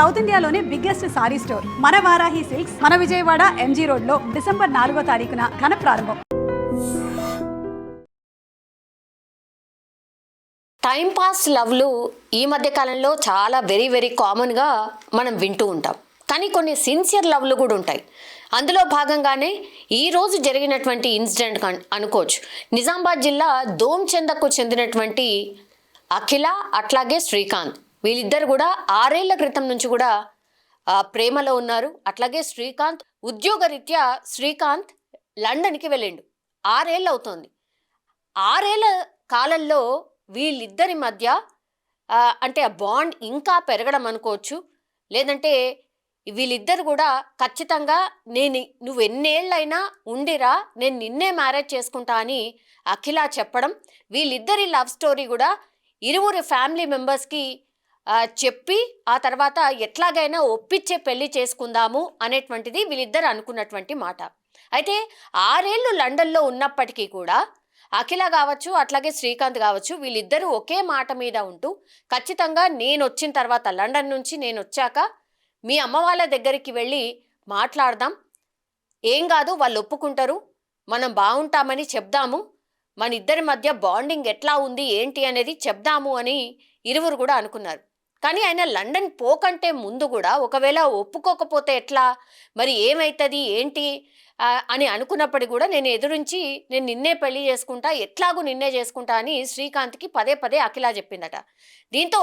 South ఇండియాలోనే biggest sorry store. మన Varahi silks మన విజయవాడ ఎంజీ రోడ్లో డిసెంబర్ నాలుగో తారీఖున ఘన ప్రారంభం. టైం పాస్ లవ్లు ఈ మధ్య కాలంలో చాలా వెరీ వెరీ కామన్గా మనం వింటూ ఉంటాం. కానీ కొన్ని సిన్సియర్ లవ్లు కూడా ఉంటాయి. అందులో భాగంగానే ఈ రోజు జరిగినటువంటి ఇన్సిడెంట్ అనుకోవచ్చు. నిజామాబాద్ జిల్లా దోమ్చెందకు చెందినటువంటి అఖిల అట్లాగే శ్రీకాంత్. వీళ్ళిద్దరు కూడా ఆరేళ్ళ క్రితం నుంచి కూడా ఆ, ప్రేమలో ఉన్నారు. అట్లాగే శ్రీకాంత్ ఉద్యోగరీత్యా శ్రీకాంత్ లండన్కి వెళ్ళిండు. ఆరేళ్ళు అవుతోంది. ఆరేళ్ళ కాలంలో వీళ్ళిద్దరి మధ్య అంటే ఆ బాండ్ ఇంకా పెరగడం అనుకోవచ్చు. లేదంటే వీళ్ళిద్దరు కూడా ఖచ్చితంగా నేను నువ్వు ఎన్నేళ్ళైనా ఉండిరా నేను నిన్నే మ్యారేజ్ చేసుకుంటా అని అఖిల చెప్పడం. వీళ్ళిద్దరి లవ్ స్టోరీ కూడా ఇరువురు ఫ్యామిలీ మెంబర్స్కి చెప్పి ఆ తర్వాత ఎట్లాగైనా ఒప్పించే పెళ్ళి చేసుకుందాము అనేటువంటిది వీళ్ళిద్దరు అనుకున్నటువంటి మాట. అయితే ఆరేళ్ళు లండన్లో ఉన్నప్పటికీ కూడా అఖిల కావచ్చు అట్లాగే శ్రీకాంత్ కావచ్చు వీళ్ళిద్దరూ ఒకే మాట మీద ఉంటూ ఖచ్చితంగా నేను వచ్చిన తర్వాత లండన్ నుంచి నేను వచ్చాక మీ అమ్మ వాళ్ళ దగ్గరికి వెళ్ళి మాట్లాడదాం. ఏం కాదు వాళ్ళు ఒప్పుకుంటారు మనం బాగుంటామని చెప్దాము. మన ఇద్దరి మధ్య బాండింగ్ ఎట్లా ఉంది ఏంటి అనేది చెప్దాము అని ఇరువురు కూడా అనుకున్నారు. కానీ ఆయన లండన్ పోకంటే ముందు కూడా ఒకవేళ ఒప్పుకోకపోతే ఎట్లా? మరి ఏమవుతుంది ఏంటి? అని అనుకున్నప్పటికీ కూడా నేను ఎదురించి నేను నిన్నే పెళ్ళి చేసుకుంటా ఎట్లాగూ నిన్నే చేసుకుంటా అని శ్రీకాంత్కి పదే పదే అఖిల చెప్పిందట. దీంతో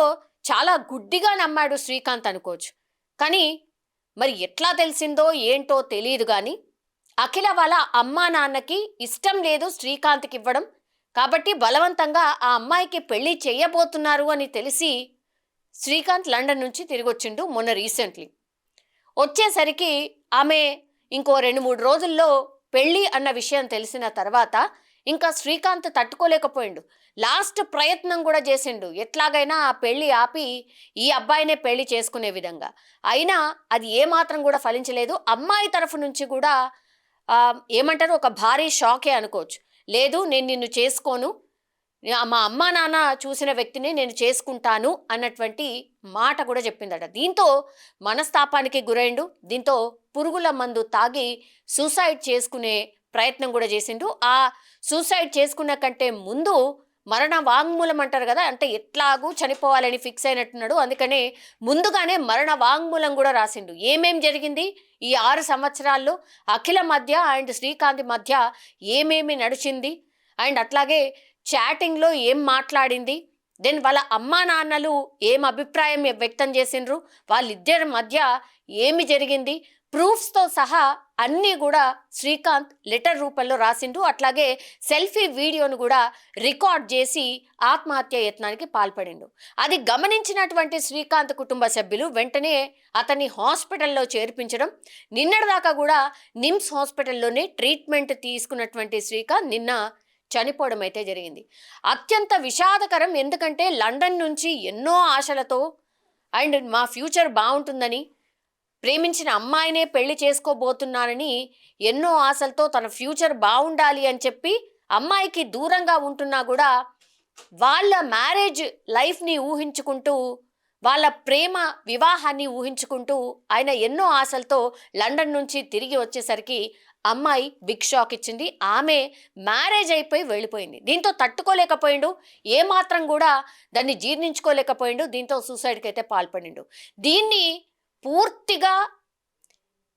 చాలా గుడ్డిగా నమ్మాడు శ్రీకాంత్ అనుకోవచ్చు. కానీ మరి ఎట్లా తెలిసిందో ఏంటో తెలియదు కానీ అఖిల వాళ్ళ అమ్మా నాన్నకి ఇష్టం లేదు శ్రీకాంత్కి ఇవ్వడం. కాబట్టి బలవంతంగా ఆ అమ్మాయికి పెళ్ళి చేయబోతున్నారు అని తెలిసి శ్రీకాంత్ లండన్ నుంచి తిరిగి వచ్చిండు మొన్న రీసెంట్లీ. వచ్చేసరికి ఆమె ఇంకో రెండు మూడు రోజుల్లో పెళ్ళి అన్న విషయం తెలిసిన తర్వాత ఇంకా శ్రీకాంత్ తట్టుకోలేకపోయిండు. లాస్ట్ ప్రయత్నం కూడా చేసిండు. ఎట్లాగైనా ఆ పెళ్ళి ఆపి ఈ అబ్బాయినే పెళ్ళి చేసుకునే విధంగా. అయినా అది ఏమాత్రం కూడా ఫలించలేదు. అమ్మాయి తరఫు నుంచి కూడా ఏమంటారు ఒక భారీ షాకే అనుకోవచ్చు. లేదు నేను నిన్ను చేసుకోను మా అమ్మ నాన్న చూసిన వ్యక్తిని నేను చేసుకుంటాను అన్నటువంటి మాట కూడా చెప్పిందట. దీంతో మనస్తాపానికి గురైండు. దీంతో పురుగుల మందు తాగి సూసైడ్ చేసుకునే ప్రయత్నం కూడా చేసిండు. ఆ సూసైడ్ చేసుకున్న కంటే ముందు మరణ వాంగ్మూలం అంటారు కదా అంటే ఎట్లాగూ చనిపోవాలని ఫిక్స్ అయినట్టున్నాడు. అందుకనే ముందుగానే మరణ వాంగ్మూలం కూడా రాసిండు. ఏమేం జరిగింది? ఈ ఆరు సంవత్సరాల్లో అఖిల మధ్య అండ్ శ్రీకాంత్ మధ్య ఏమేమి నడిచింది? అండ్ అట్లాగే చాటింగ్లో ఏం మాట్లాడింది? దెన్ వాళ్ళ అమ్మా నాన్నలు ఏం అభిప్రాయం వ్యక్తం చేసిండ్రు? వాళ్ళిద్దరి మధ్య ఏమి జరిగింది? ప్రూఫ్స్తో సహా అన్నీ కూడా శ్రీకాంత్ లెటర్ రూపంలో రాసిండు. అట్లాగే సెల్ఫీ వీడియోను కూడా రికార్డ్ చేసి ఆత్మహత్య యత్నానికి పాల్పడిండు. అది గమనించినటువంటి శ్రీకాంత్ కుటుంబ సభ్యులు వెంటనే అతన్ని హాస్పిటల్లో చేర్పించడం. నిన్నటిదాకా కూడా నిమ్స్ హాస్పిటల్లోనే ట్రీట్మెంట్ తీసుకున్నటువంటి శ్రీకాంత్ నిన్న చనిపోవడం అయితే జరిగింది. అత్యంత విషాదకరం ఎందుకంటే లండన్ నుంచి ఎన్నో ఆశలతో అండ్ మా ఫ్యూచర్ బాగుంటుందని ప్రేమించిన అమ్మాయినే పెళ్ళి చేసుకోబోతున్నానని ఎన్నో ఆశలతో తన ఫ్యూచర్ బాగుండాలి అని చెప్పి అమ్మాయికి దూరంగా ఉంటున్నా కూడా వాళ్ళ మ్యారేజ్ లైఫ్ని ఊహించుకుంటూ వాళ్ళ ప్రేమ వివాహాన్ని ఊహించుకుంటూ ఆయన ఎన్నో ఆశలతో లండన్ నుంచి తిరిగి వచ్చేసరికి అమ్మాయి బిగ్ షాక్ ఇచ్చింది. ఆమె మ్యారేజ్ అయిపోయి వెళ్ళిపోయింది. దీంతో తట్టుకోలేకపోయిండు. ఏమాత్రం కూడా దాన్ని జీర్ణించుకోలేకపోయిండు. దీంతో సూసైడ్కి అయితే పాల్పడిండు. దీన్ని పూర్తిగా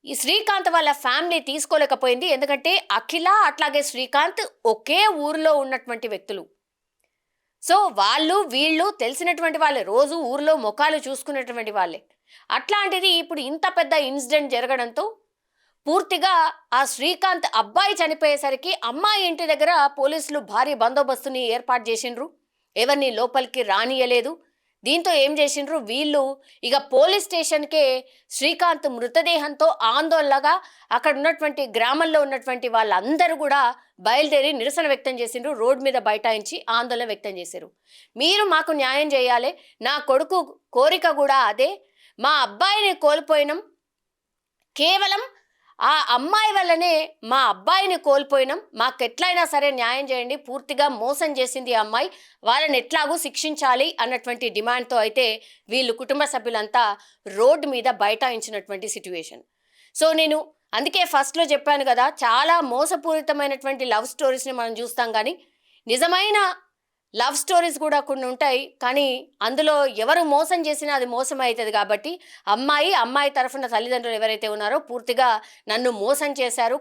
ఈ శ్రీకాంత్ వాళ్ళ ఫ్యామిలీ తీసుకోలేకపోయింది. ఎందుకంటే అఖిల అట్లాగే శ్రీకాంత్ ఒకే ఊరిలో ఉన్నటువంటి వ్యక్తులు. సో వాళ్ళు వీళ్ళు తెలిసినటువంటి వాళ్ళే. రోజు ఊర్లో ముఖాలు చూసుకునేటువంటి వాళ్ళే. అట్లాంటిది ఇప్పుడు ఇంత పెద్ద ఇన్సిడెంట్ జరగడంతో పూర్తిగా ఆ శ్రీకాంత్ అబ్బాయి చనిపోయేసరికి అమ్మాయి ఇంటి దగ్గర పోలీసులు భారీ బందోబస్తుని ఏర్పాటు చేసిండ్రు. ఎవరిని లోపలికి రానియలేదు. దీంతో ఏం చేసిండ్రు? వీళ్ళు ఇక పోలీస్ స్టేషన్కే శ్రీకాంత్ మృతదేహంతో ఆందోళనగా అక్కడ ఉన్నటువంటి గ్రామంలో ఉన్నటువంటి వాళ్ళందరూ కూడా బయలుదేరి నిరసన వ్యక్తం చేసిండ్రు. రోడ్ మీద బైఠాయించి ఆందోళన వ్యక్తం చేశారు. మీరు మాకు న్యాయం చేయాలి. నా కొడుకు కోరిక కూడా అదే. మా అబ్బాయిని కోల్పోయినాం. కేవలం ఆ అమ్మాయి వల్లనే మా అబ్బాయిని కోల్పోయినాం. మాకు ఎట్లయినా సరే న్యాయం చేయండి. పూర్తిగా మోసం చేసింది ఆ అమ్మాయి. వాళ్ళని ఎట్లాగూ శిక్షించాలి అన్నటువంటి డిమాండ్తో అయితే వీళ్ళు కుటుంబ సభ్యులంతా రోడ్డు మీద బైఠాయించినటువంటి సిట్యువేషన్ సో నేను అందుకే ఫస్ట్లో చెప్పాను కదా చాలా మోసపూరితమైనటువంటి లవ్ స్టోరీస్ని మనం చూస్తాం కానీ నిజమైన లవ్ స్టోరీస్ కూడా కొన్ని ఉంటాయి కానీ అందులో ఎవరు మోసం చేసినా అది మోసం అవుతుంది కాబట్టి అమ్మాయి అమ్మాయి తరఫున తల్లిదండ్రులు ఎవరైతే ఉన్నారో పూర్తిగా నన్ను మోసం చేశారు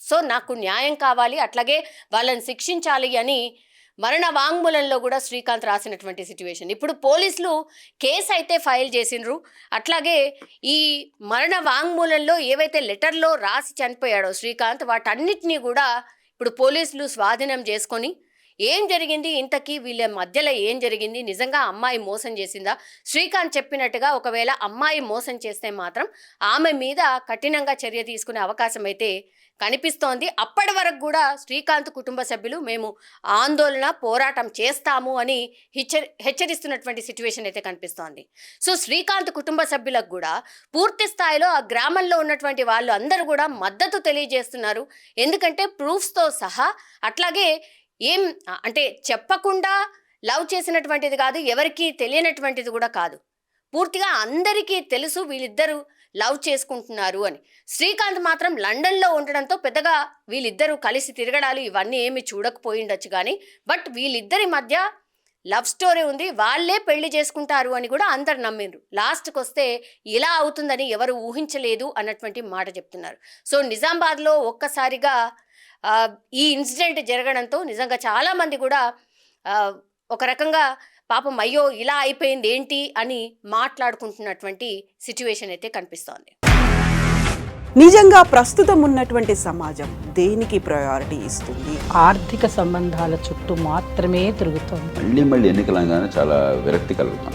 సో నాకు న్యాయం కావాలి అట్లాగే వాళ్ళని శిక్షించాలి అని మరణ వాంగ్మూలంలో కూడా శ్రీకాంత్ రాసినటువంటి సిచ్యువేషన్. ఇప్పుడు పోలీసులు కేసు అయితే ఫైల్ చేసిండ్రు అట్లాగే ఈ మరణ వాంగ్మూలంలో ఏవైతే లెటర్లో రాసి చనిపోయాడో శ్రీకాంత్ వాటన్నిటినీ కూడా ఇప్పుడు పోలీసులు స్వాధీనం చేసుకొని ఏం జరిగింది? ఇంతకీ వీళ్ళ మధ్యలో ఏం జరిగింది? నిజంగా అమ్మాయి మోసం చేసిందా? శ్రీకాంత్ చెప్పినట్టుగా ఒకవేళ అమ్మాయి మోసం చేస్తే మాత్రం ఆమె మీద కఠినంగా చర్య తీసుకునే అవకాశం అయితే కనిపిస్తోంది. అప్పటి వరకు కూడా శ్రీకాంత్ కుటుంబ సభ్యులు మేము ఆందోళన పోరాటం చేస్తాము అని హెచ్చరి హెచ్చరిస్తున్నటువంటి సిచ్యువేషన్ అయితే కనిపిస్తోంది. సో శ్రీకాంత్ కుటుంబ సభ్యులకు కూడా పూర్తి స్థాయిలో ఆ గ్రామంలో ఉన్నటువంటి వాళ్ళు అందరూ కూడా మద్దతు తెలియజేస్తున్నారు. ఎందుకంటే ప్రూఫ్స్తో సహా అట్లాగే ఏం అంటే చెప్పకుండా లవ్ చేసినటువంటిది కాదు ఎవరికీ తెలియనటువంటిది కూడా కాదు. పూర్తిగా అందరికీ తెలుసు వీళ్ళిద్దరూ లవ్ చేసుకుంటున్నారు అని. శ్రీకాంత్ మాత్రం లండన్లో ఉండడంతో పెద్దగా వీళ్ళిద్దరూ కలిసి తిరగడాలు ఇవన్నీ ఏమి చూడకపోయిండొచ్చు కానీ బట్ వీళ్ళిద్దరి మధ్య లవ్ స్టోరీ ఉంది వాళ్ళే పెళ్ళి చేసుకుంటారు అని కూడా అందరు నమ్మిండ్రు. లాస్ట్కి వస్తే ఇలా అవుతుందని ఎవరు ఊహించలేదు అన్నటువంటి మాట చెప్తున్నారు. సో నిజామాబాద్లో ఒక్కసారిగా ఈ ఇన్సిడెంట్ జరగడంతో నిజంగా చాలామంది కూడా ఆ, ఒక రకంగా పాపం అయ్యో ఇలా అయిపోయింది ఏంటి అని మాట్లాడుకుంటున్నటువంటి సిచ్యువేషన్ అయితే కనిపిస్తోంది. నిజంగా ప్రస్తుతం ఉన్నటువంటి సమాజం దేనికి ప్రయారిటీ ఇస్తుంది? ఆర్థిక సంబంధాల చుట్టూ మాత్రమే తిరుగుతోంది. మళ్ళీ మళ్ళీ ఎన్నికలంగానే చాలా విరక్తి కలుగుతాం